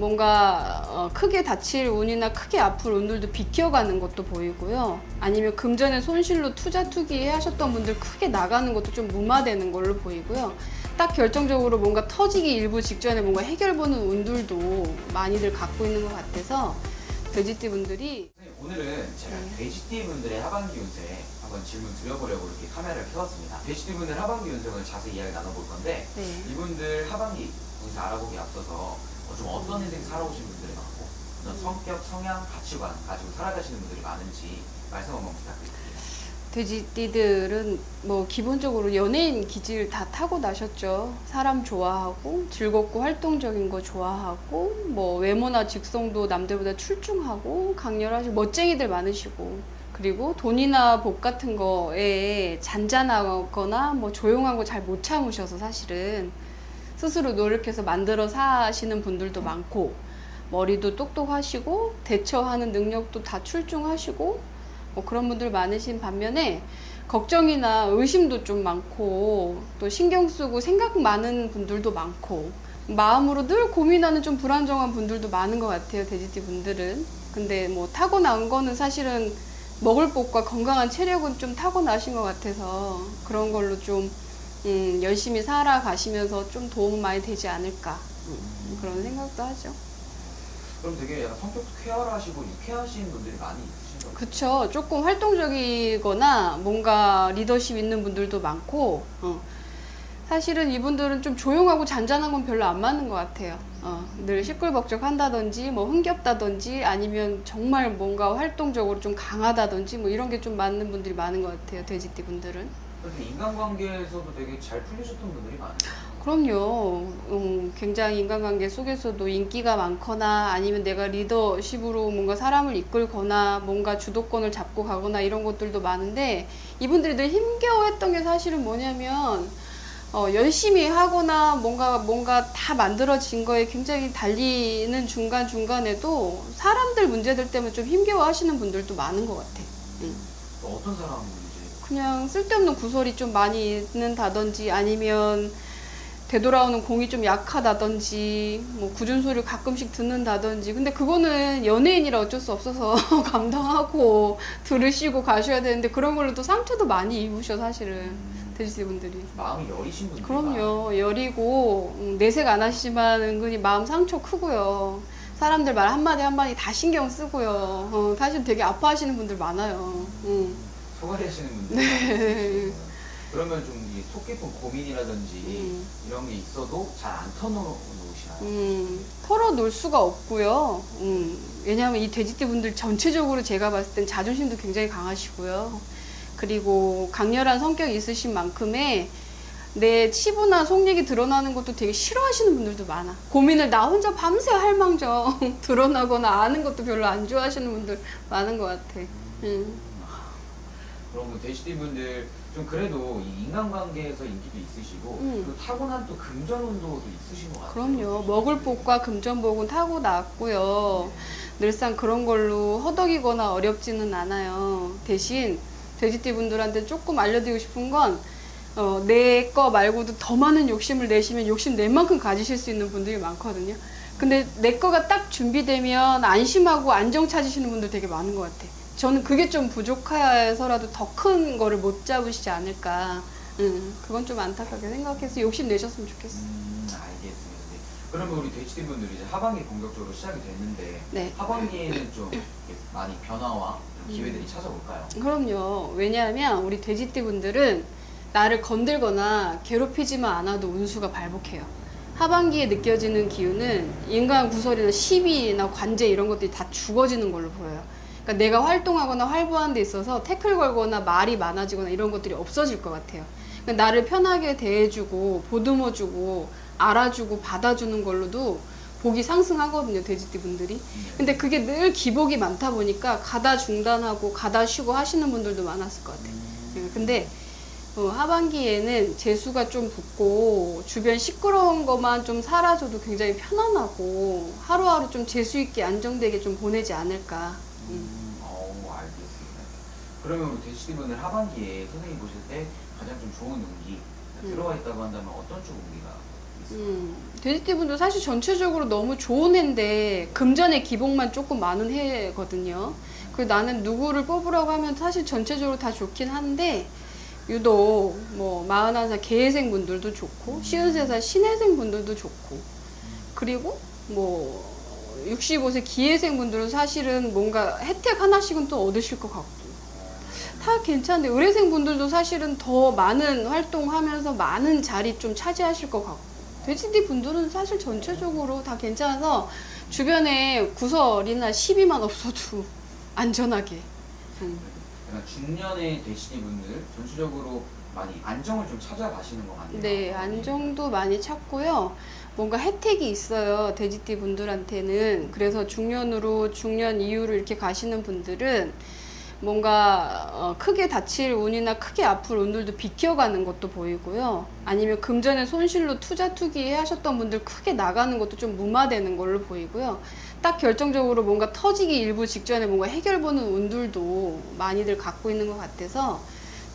뭔가 어, 크게 다칠 운이나 크게 아플 운들도 비켜가는 것도 보이고요. 아니면 금전의 손실로 투자 투기 하셨던 분들 크게 나가는 것도 좀 무마되는 걸로 보이고요. 딱 결정적으로 뭔가 터지기 일부 직전에 뭔가 해결 보는 운들도 많이들 갖고 있는 것 같아서 돼지띠 분들이 선생님, 오늘은 제가 네. 돼지띠 분들의 하반기 운세 한번 질문 드려보려고 이렇게 카메라를 켜봤습니다. 돼지띠 분들 하반기 운세 오늘 자세히 이야기 나눠볼 건데 네. 이분들 하반기 운세 알아보기 앞서서 어, 좀 어떤 인생 살아오신 분들이 많고 어떤 음. 성격, 성향, 가치관 가지고 살아가시는 분들이 많은지 말씀 한번 부탁드립니다. 돼지띠들은 뭐 기본적으로 연예인 기질 다 타고 나셨죠. 사람 좋아하고 즐겁고 활동적인 거 좋아하고 뭐 외모나 직성도 남들보다 출중하고 강렬하시고 멋쟁이들 많으시고 그리고 돈이나 복 같은 거에 잔잔하거나 뭐 조용한 거 잘 못 참으셔서 사실은 스스로 노력해서 만들어 사시는 분들도 많고 머리도 똑똑하시고 대처하는 능력도 다 출중하시고 뭐 그런 분들 많으신 반면에 걱정이나 의심도 좀 많고 또 신경 쓰고 생각 많은 분들도 많고 마음으로 늘 고민하는 좀 불안정한 분들도 많은 것 같아요 돼지띠 분들은. 근데 뭐 타고난 거는 사실은 먹을 복과 건강한 체력은 좀 타고나신 것 같아서 그런 걸로 좀 음, 열심히 살아가시면서 좀 도움 많이 되지 않을까 음, 그런 생각도 하죠. 그럼 되게 약간 성격도 쾌활하시고 유쾌하신 분들이 많이 있으신 거예요. 그쵸. 조금 활동적이거나 뭔가 리더십 있는 분들도 많고, 어. 사실은 이분들은 좀 조용하고 잔잔한 건 별로 안 맞는 것 같아요. 어. 늘 시끌벅적 한다든지, 뭐 흥겹다든지, 아니면 정말 뭔가 활동적으로 좀 강하다든지, 뭐 이런 게 좀 맞는 분들이 많은 것 같아요. 돼지띠 분들은. 그렇게 인간관계에서도 되게 잘 풀리셨던 분들이 많아요. 그럼요. 음, 굉장히 인간관계 속에서도 인기가 많거나 아니면 내가 리더십으로 뭔가 사람을 이끌거나 뭔가 주도권을 잡고 가거나 이런 것들도 많은데 이분들이 늘 힘겨워했던 게 사실은 뭐냐면 어, 열심히 하거나 뭔가 뭔가 다 만들어진 거에 굉장히 달리는 중간 중간에도 사람들 문제들 때문에 좀 힘겨워하시는 분들도 많은 것 같아. 음. 또 어떤 사람인지 그냥 쓸데없는 구설이 좀 많이 있는다든지 아니면 되돌아오는 공이 좀 약하다든지 뭐 굳은 소리를 가끔씩 듣는다든지. 근데 그거는 연예인이라 어쩔 수 없어서 감당하고 들으시고 가셔야 되는데 그런 걸로 또 상처도 많이 입으셔 사실은. 돼지띠 분들이. 마음이 여리신 분들이 그럼요. 여리고 음, 내색 안 하시지만 은근히 마음 상처 크고요. 사람들 말 한마디 한마디 다 신경 쓰고요. 어, 사실 되게 아파하시는 분들 많아요. 음. 소갈이 하시는 분들이 네. 그러면 좀 속 깊은 고민이라든지 음. 이런 게 있어도 잘 안 터놓으시나요? 음, 털어놓을 수가 없고요. 음, 왜냐하면 이 돼지띠 분들 전체적으로 제가 봤을 땐 자존심도 굉장히 강하시고요. 그리고 강렬한 성격이 있으신 만큼에 내 치부나 속력이 드러나는 것도 되게 싫어하시는 분들도 많아. 고민을 나 혼자 밤새 할망정 드러나거나 아는 것도 별로 안 좋아하시는 분들 많은 것 같아. 음. 그럼 돼지띠 분들 좀 그래도 이 인간관계에서 인기도 있으시고 음. 또 타고난 또 금전운도도 있으신 것 같아요. 그럼요. 먹을 복과 금전복은 타고 났고요. 늘상 그런 걸로 허덕이거나 어렵지는 않아요. 대신 돼지띠 분들한테 조금 알려드리고 싶은 건, 어, 내 거 말고도 더 많은 욕심을 내시면 욕심 낼 만큼 가지실 수 있는 분들이 많거든요. 근데 내 거가 딱 준비되면 안심하고 안정 찾으시는 분들 되게 많은 것 같아. 저는 그게 좀 부족해서라도 더 큰 거를 못 잡으시지 않을까. 음, 그건 좀 안타깝게 생각해서 욕심 내셨으면 좋겠어. 음, 알겠습니다. 네. 그러면 우리 돼지띠 분들이 이제 하반기 본격적으로 시작이 됐는데 네. 하반기에는 좀 이렇게 많이 변화와 기회들이 찾아올까요? 그럼요. 왜냐하면 우리 돼지띠 분들은 나를 건들거나 괴롭히지만 않아도 운수가 발복해요. 하반기에 느껴지는 기운은 인간 구설이나 시비나 관제 이런 것들이 다 죽어지는 걸로 보여요. 그러니까 내가 활동하거나 활보하는 데 있어서 태클 걸거나 말이 많아지거나 이런 것들이 없어질 것 같아요. 그러니까 나를 편하게 대해주고 보듬어주고 알아주고 받아주는 걸로도 복이 상승하거든요, 돼지띠 분들이. 근데 그게 늘 기복이 많다 보니까 가다 중단하고 가다 쉬고 하시는 분들도 많았을 것 같아요. 예, 근데 어, 하반기에는 재수가 좀 붙고 주변 시끄러운 것만 좀 사라져도 굉장히 편안하고 하루하루 좀 재수 있게 안정되게 좀 보내지 않을까. 음. 음, 어, 알겠습니다. 그러면 우리 분들 하반기에 선생님 보실 때 가장 좀 좋은 운기 음. 들어와 있다고 한다면 어떤 쪽 운기가 있습니다. 음, 돼지띠 분도 사실 전체적으로 너무 좋은 해인데 금전의 기복만 조금 많은 해거든요. 그 나는 누구를 뽑으라고 하면 사실 전체적으로 다 좋긴 한데 유독 뭐 41살 개회생 분들도 좋고 53살 신회생 분들도 좋고 그리고 뭐 65세 기회생 분들은 사실은 뭔가 혜택 하나씩은 또 얻으실 것 같고 다 괜찮은데 의뢰생 분들도 사실은 더 많은 활동하면서 많은 자리 좀 차지하실 것 같고 돼지띠 분들은 사실 전체적으로 다 괜찮아서 주변에 구설이나 시비만 없어도 안전하게 음. 중년의 돼지띠 분들 전체적으로 많이 안정을 좀 찾아가시는 것 같네요. 네 안정도 많이 찾고요 뭔가 혜택이 있어요 돼지띠 분들한테는 그래서 중년으로 중년 이후로 이렇게 가시는 분들은 뭔가 어, 크게 다칠 운이나 크게 아플 운들도 비켜가는 것도 보이고요. 아니면 금전의 손실로 투자 투기 하셨던 분들 크게 나가는 것도 좀 무마되는 걸로 보이고요. 딱 결정적으로 뭔가 터지기 일부 직전에 뭔가 해결 보는 운들도 많이들 갖고 있는 것 같아서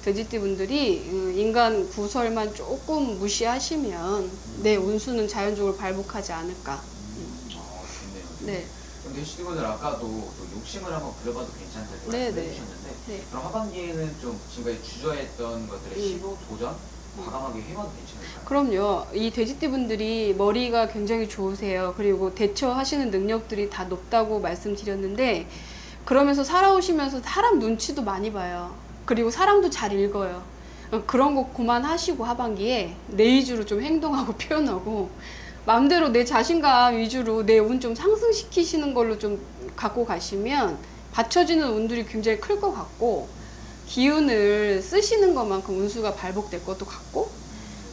돼지띠 분들이 음, 인간 구설만 조금 무시하시면 내 운수는 자연적으로 발복하지 않을까. 음, 어, 좋네요. 네, 그럼 돼지띠 분들 아까도 또 욕심을 한번 부려봐도 괜찮다고 네, 말씀해 네. 주셨는데 네. 그럼 하반기에는 좀 지금까지 주저했던 것들의 음. 시도, 도전 과감하게 해봐도 괜찮을까요? 그럼요. 이 돼지띠 분들이 머리가 굉장히 좋으세요. 그리고 대처하시는 능력들이 다 높다고 말씀드렸는데, 그러면서 살아오시면서 사람 눈치도 많이 봐요. 그리고 사람도 잘 읽어요. 어, 그런 거 그만하시고 하반기에 내 위주로 좀 행동하고 표현하고, 마음대로 내 자신감 위주로 내 운 좀 상승시키시는 걸로 좀 갖고 가시면, 받쳐지는 운들이 굉장히 클 것 같고, 기운을 쓰시는 것만큼 운수가 발복될 것도 같고,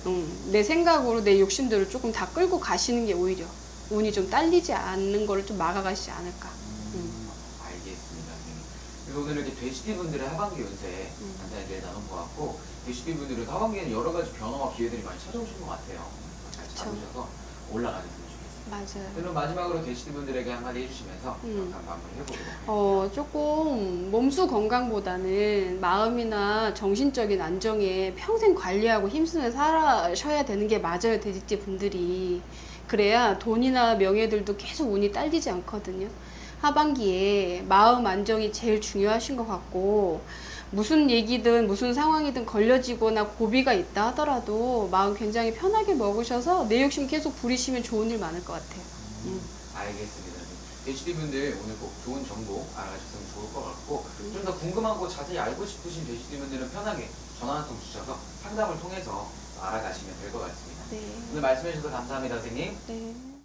음, 내 생각으로 내 욕심들을 조금 다 끌고 가시는 게 오히려 운이 좀 딸리지 않는 거를 좀 막아가시지 않을까. 음. 그래서 오늘 이렇게 돼지띠 분들의 하반기 운세 음. 간단하게 나눈 것 같고 돼지띠 분들은 하반기에는 여러 가지 변화와 기회들이 많이 찾아오신 것 같아요. 잘. 잡으셔서 올라가셨으면 좋겠습니다. 맞아요. 그럼 마지막으로 돼지띠 분들에게 한마디 해주시면서 음. 영상 마무리 해보도록 하겠습니다. 어, 조금 몸수 건강보다는 마음이나 정신적인 안정에 평생 관리하고 힘쓰며 살아셔야 되는 게 맞아요, 돼지띠 분들이. 그래야 돈이나 명예들도 계속 운이 딸리지 않거든요. 하반기에 마음 안정이 제일 중요하신 것 같고, 무슨 얘기든 무슨 상황이든 걸려지거나 고비가 있다 하더라도 마음 굉장히 편하게 먹으셔서 내 욕심 계속 부리시면 좋은 일 많을 것 같아요. 음. 알겠습니다. 돼지띠 분들 오늘 꼭 좋은 정보 알아주셨으면 좋을 것 같고 음. 좀더 궁금하고 자세히 알고 싶으신 돼지띠 분들은 편하게 전화 한 통 주셔서 상담을 통해서 알아가시면 될 것 같습니다. 네. 오늘 말씀해 주셔서 감사합니다, 선생님. 네.